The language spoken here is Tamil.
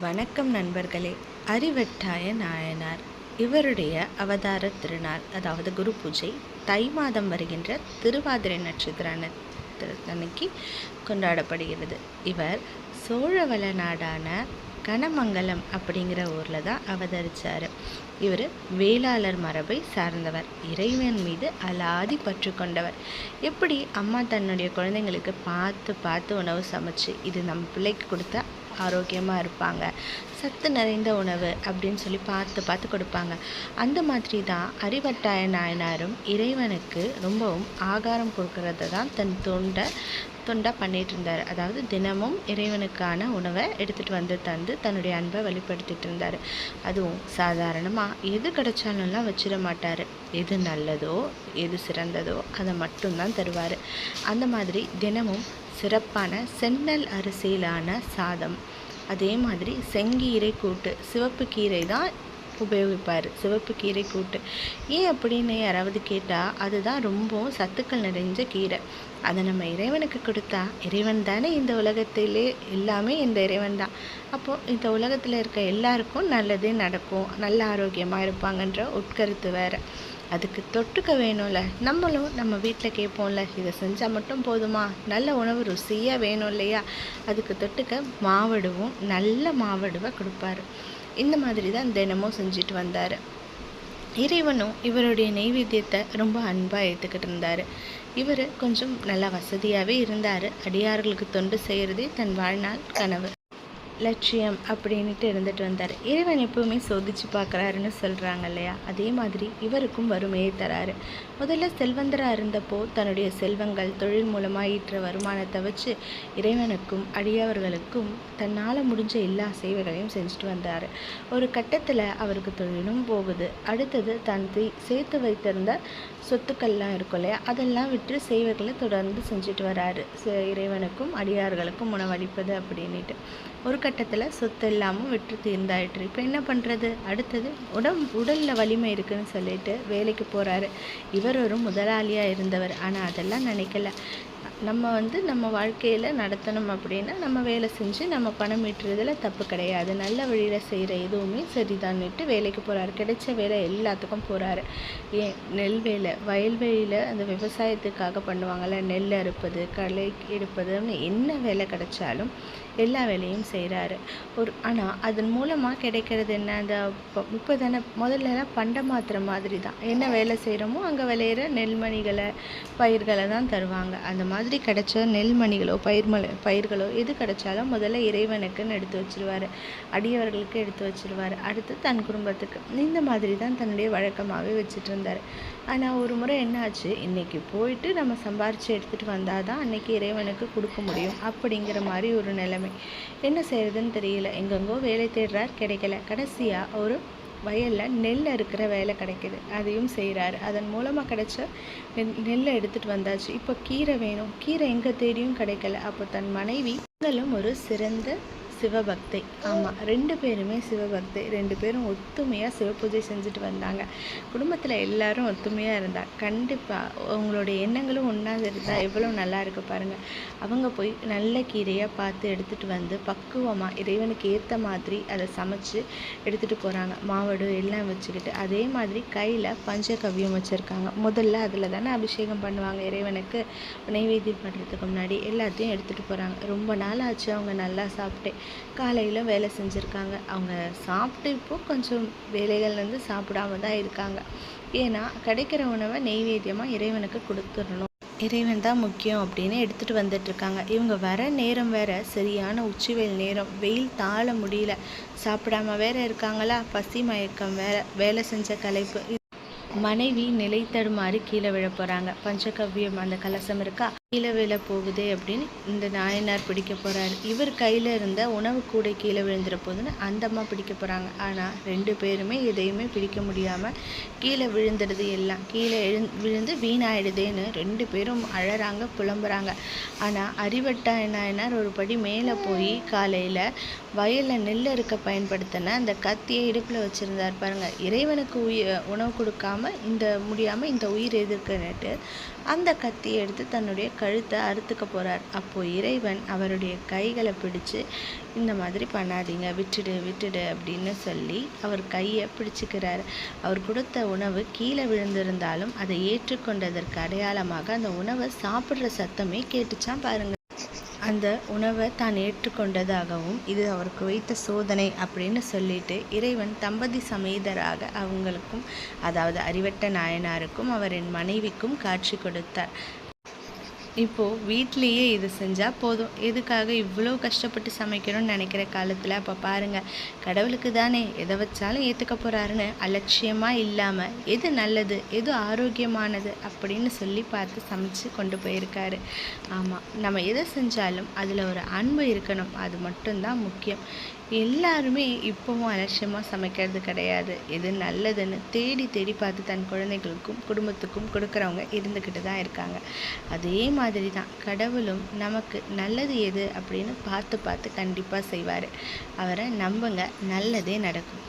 வணக்கம் நண்பர்களே. அறிவெட்டாய நாயனார். இவருடைய அவதார திருநாள் அதாவது குரு பூஜை தை மாதம் வருகின்ற திருவாதிரை நட்சத்திர அன்னைக்கு கொண்டாடப்படுகிறது. இவர் சோழவள நாடான கனமங்கலம் அப்படிங்கிற ஊரில் தான் அவதரித்தார் இவர் வேளாளர் மரபை சார்ந்தவர். இறைவன் மீது அலாதி பற்று கொண்டவர். எப்படி அம்மா தன்னுடைய குழந்தைங்களுக்கு பார்த்து பார்த்து உணவு சமைச்சு இது நம்ம பிள்ளைக்கு கொடுத்தா ஆரோக்கியமாக இருப்பாங்க. சத்து நிறைந்த உணவு அப்படின்னு சொல்லி பார்த்து பார்த்து கொடுப்பாங்க. அந்த மாதிரி தான் அறிவட்டாய நாயனாரும் இறைவனுக்கு ரொம்பவும் ஆகாரம் கொடுக்கறத தான் தன் தொண்டை தொண்டாக பண்ணிட்டு இருந்தார். அதாவது தினமும் இறைவனுக்கான உணவை எடுத்துகிட்டு வந்து தந்து தன்னுடைய அன்பை வெளிப்படுத்திட்டு இருந்தார். அதுவும் சாதாரணமாக எது கிடைச்சாலும்லாம் வச்சிட மாட்டார். எது நல்லதோ எது சிறந்ததோ அதை மட்டும்தான் தருவார். அந்த மாதிரி தினமும் சிறப்பான செந்நெல் அரிசியிலான சாதம். அதே மாதிரி செங்கீரை கூட்டு. சிவப்பு கீரை தான் உபயோகிப்பார். சிவப்பு கீரை கூட்டு. ஏன் அப்படின்னு யாராவது கேட்டால் அதுதான் ரொம்பவும் சத்துக்கள் நிறைஞ்ச கீரை. அதை நம்ம இறைவனுக்கு கொடுத்தா இறைவன் தானே இந்த உலகத்திலே எல்லாமே இந்த இறைவன் தான். அப்போது இந்த உலகத்தில் இருக்க எல்லாருக்கும் நல்லதே நடக்கும். நல்ல ஆரோக்கியமாக இருப்பாங்கன்ற உட்கருத்து வேறு. அதுக்கு தொட்டுக்க வேணும்ல. நம்மளும் நம்ம வீட்டில் கேட்போம்ல இதை செஞ்சால் மட்டும் போதுமா? நல்ல உணவு ருசியாக வேணும் இல்லையா? அதுக்கு தொட்டுக்க மாவடுவும் நல்ல மாவடுவை கொடுப்பாரு. இந்த மாதிரி தான் தினமும் செஞ்சுட்டு வந்தார். இறைவனும் இவருடைய நெய்வேத்தியத்தை ரொம்ப அன்பாக ஏற்றுக்கிட்டு இருந்தார். இவர் கொஞ்சம் நல்லா வசதியாகவே இருந்தார். அடியார்களுக்கு தொண்டு செய்கிறதே தன் வாழ்நாள் கனவு. லட்சியம் அப்படின்ட்டு இருந்துட்டு வந்தார். இறைவன் எப்பவுமே சோதிச்சு பார்க்குறாருன்னு சொல்கிறாங்க இல்லையா? அதே மாதிரி இவருக்கும் வறுமையை தராரு. முதல்ல செல்வந்தராக இருந்தப்போ தன்னுடைய செல்வங்கள் தொழில் மூலமாக ஈற்ற வருமானத்தை வச்சு இறைவனுக்கும் அடியவர்களுக்கும் தன்னால் முடிஞ்ச எல்லா சேவைகளையும் செஞ்சுட்டு வந்தார். ஒரு கட்டத்தில் அவருக்கு தொழிலும் போகுது. அடுத்தது தன் சேர்த்து வைத்திருந்த சொத்துக்கள்லாம் இருக்கும் இல்லையா? அதெல்லாம் விட்டு சேவைகளை தொடர்ந்து செஞ்சுட்டு வராரு. இறைவனுக்கும் அடியார்களுக்கும் உணவளிப்பது அப்படின்ட்டு ஒரு கட்டத்தில் சொத்து இல்லாமல் விட்டு தீர்ந்தாயிற்று இப்போ என்ன பண்ணுறது அடுத்தது உடம் உடலில் வலிமை இருக்குன்னு சொல்லிட்டு வேலைக்கு போகிறாரு இவர் ஒரு முதலாளியாக இருந்தவர். ஆனால் அதெல்லாம் நினைக்கல. நம்ம வந்து நம்ம வாழ்க்கையில் நடத்தணும் அப்படின்னா நம்ம வேலை செஞ்சு நம்ம பணம் ஈட்டுறதுல தப்பு கிடையாது. நல்ல வழியில் செய்கிற எதுவுமே சரிதான்னுட்டு வேலைக்கு போகிறாரு கிடைச்ச வேலை எல்லாத்துக்கும் போகிறாரு ஏன்? நெல் வேலை. வயல்வெளியில் அந்த விவசாயத்துக்காக பண்ணுவாங்கள்ல நெல் அறுப்பது களை எடுப்பதுன்னு என்ன வேலை கிடைச்சாலும் எல்லா வேலையும் செய்கிறாரு ஒரு ஆனால் அதன் மூலமாக கிடைக்கிறது என்ன? அந்த இப்போ தானே முதல்லலாம் பண்ட மாத்திர மாதிரி தான் என்ன வேலை செய்கிறோமோ அங்கே விளையிற நெல்மணிகளை பயிர்களை தான் தருவாங்க. அந்த மாதிரி கிடைச்ச நெல்மணிகளோ பயிர்மலை பயிர்களோ எது கிடைச்சாலும் முதல்ல இறைவனுக்குன்னு எடுத்து வச்சிருவார். அடியவர்களுக்கு எடுத்து வச்சிருவார். அடுத்து தன் குடும்பத்துக்கு. இந்த மாதிரி தான் தன்னுடைய வழக்கமாகவே வச்சுட்டு இருந்தார். ஆனால் ஒரு முறை என்னாச்சு இன்றைக்கி போயிட்டு நம்ம சம்பாரித்து எடுத்துகிட்டு வந்தால் தான் அன்றைக்கி இறைவனுக்கு கொடுக்க முடியும். அப்படிங்கிற மாதிரி ஒரு நிலைமை. என்ன செய்யறதுன்னு தெரியல. எங்கெங்கோ வேலை தேடுறார் கிடைக்கல. கடைசியாக ஒரு வயலில் நெல் அறுக்கிற வேலை கிடைக்கிது. அதையும் செய்கிறாரு அதன் மூலமாக கிடைச்ச நெல்லை எடுத்துகிட்டு வந்தாச்சு. இப்போ கீரை வேணும். கீரை எங்கே தேடியும் கிடைக்கல. அப்போ தன் மனைவி நீங்களும் ஒரு சிறந்த சிவபக்தை. ஆமாம் ரெண்டு பேருமே சிவபக்தை. ரெண்டு பேரும் ஒத்துமையாக சிவபூஜை செஞ்சுட்டு வந்தாங்க. குடும்பத்தில் எல்லாரும் ஒத்துமையாக இருந்தால் கண்டிப்பாக அவங்களுடைய எண்ணங்களும் ஒன்றா இருந்தால் எவ்வளோ நல்லா இருக்கு பாருங்கள் அவங்க போய் நல்ல கீரையாக பார்த்து எடுத்துகிட்டு வந்து பக்குவமாக இறைவனுக்கு ஏற்ற மாதிரி அதை சமைச்சு எடுத்துகிட்டு போகிறாங்க மாவடு எல்லாம் வச்சுக்கிட்டு அதே மாதிரி கையில் பஞ்சகவ்யம் வச்சுருக்காங்க. முதல்ல அதில் தானே அபிஷேகம் பண்ணுவாங்க இறைவனுக்கு. நெய்வேத்தியம் பண்ணுறதுக்கு முன்னாடி எல்லாத்தையும் எடுத்துகிட்டு போகிறாங்க ரொம்ப நாள் ஆச்சு அவங்க நல்லா சாப்பிட்டேன் காலையில் வேலை செஞ்சுருக்காங்க. அவங்க சாப்பிட்டு இப்போ கொஞ்சம் வேலைகள்லேருந்து சாப்பிடாம தான் இருக்காங்க. ஏன்னா கிடைக்கிற உணவை நெய்வேத்தியமாக இறைவனுக்கு கொடுத்துடணும். இறைவன் தான் முக்கியம் அப்படின்னு எடுத்துகிட்டு வந்துட்டுருக்காங்க இவங்க வர நேரம் வேற சரியான உச்சி வெயில் நேரம். வெயில் தாழ முடியல. சாப்பிடாம வேற இருக்காங்களா? பசி மயக்கம் வேற. வேலை செஞ்ச கலைப்பு மனைவி நிலை தடுமாறி கீழே விழ போகிறாங்க பஞ்சகவ்யம் அந்த கலசம் இருக்கா? கீழே விழ போகுதே அப்படின்னு இந்த நாயனார் பிடிக்க போகிறாரு இவர் கையில் இருந்த உணவு கூடை கீழே விழுந்துற போதுன்னு அந்த அம்மா பிடிக்க போகிறாங்க ஆனால் ரெண்டு பேருமே எதையுமே பிடிக்க முடியாமல் கீழே விழுந்துடுது எல்லாம். கீழே எழு விழுந்து வீணாயிடுதேன்னு ரெண்டு பேரும் அழறாங்க புலம்புறாங்க. ஆனால் அறிவட்டா நாயனார் ஒரு படி மேலே போய் காலையில் வயலில் நெல் இருக்க பயன்படுத்தின அந்த கத்தியை இடுப்பில் வச்சுருந்தார் பாருங்கள் இறைவனுக்கு உயிர் உணவு கொடுக்காம இந்த முடியாமல் இந்த உயிர் எதிர்க்குன்னுட்டு அந்த கத்தியை எடுத்து தன்னுடைய கழுத்தை அறுத்துக்க போகிறார் அப்போது இறைவன் அவருடைய கைகளை பிடிச்சு இந்த மாதிரி பண்ணாதீங்க விட்டுடு விட்டுடு அப்படின்னு சொல்லி அவர் கையை பிடிச்சிக்கிறார். அவர் கொடுத்த உணவு கீழே விழுந்திருந்தாலும் அதை ஏற்றுக்கொண்டதற்கு அடையாளமாக அந்த உணவை சாப்பிட்ற சத்தமே கேட்டுச்சான் பாருங்கள் அந்த உணவை தான் ஏற்றுக்கொண்டதாகவும் இது அவருக்கு வைத்த சோதனை அப்படின்னு சொல்லிட்டு இறைவன் தம்பதி சமேதராக அவங்களுக்கும் அதாவது அறிவட்ட நாயனாருக்கும் அவரின் மனைவிக்கும் காட்சி கொடுத்தார். இப்போது வீட்லேயே இது செஞ்சால் போதும். எதுக்காக இவ்வளோ கஷ்டப்பட்டு சமைக்கணும்னு நினைக்கிற காலத்தில்? அப்போ பாருங்கள் கடவுளுக்கு தானே. எதை வச்சாலும் ஏற்றுக்க போகிறாருன்னு அலட்சியமாக இல்லாமல் எது நல்லது எது ஆரோக்கியமானது அப்படின்னு சொல்லி பார்த்து சமைச்சு கொண்டு போயிருக்காரு. ஆமாம் நம்ம எதை செஞ்சாலும் அதில் ஒரு அன்பு இருக்கணும். அது மட்டும்தான் முக்கியம். எல்லாருமே இப்போவும் அலட்சியமாக சமைக்கிறது கிடையாது. எது நல்லதுன்னு தேடி தேடி பார்த்து தன் குழந்தைகளுக்கும் குடும்பத்துக்கும் கொடுக்குறவங்க இருந்துக்கிட்டு தான் இருக்காங்க. அதே மாதிரி மாதிரி தான் கடவுளும் நமக்கு நல்லது எது அப்படின்னு பார்த்து பார்த்து கண்டிப்பாக செய்வார். அவரை நம்புங்க நல்லதே நடக்கும்.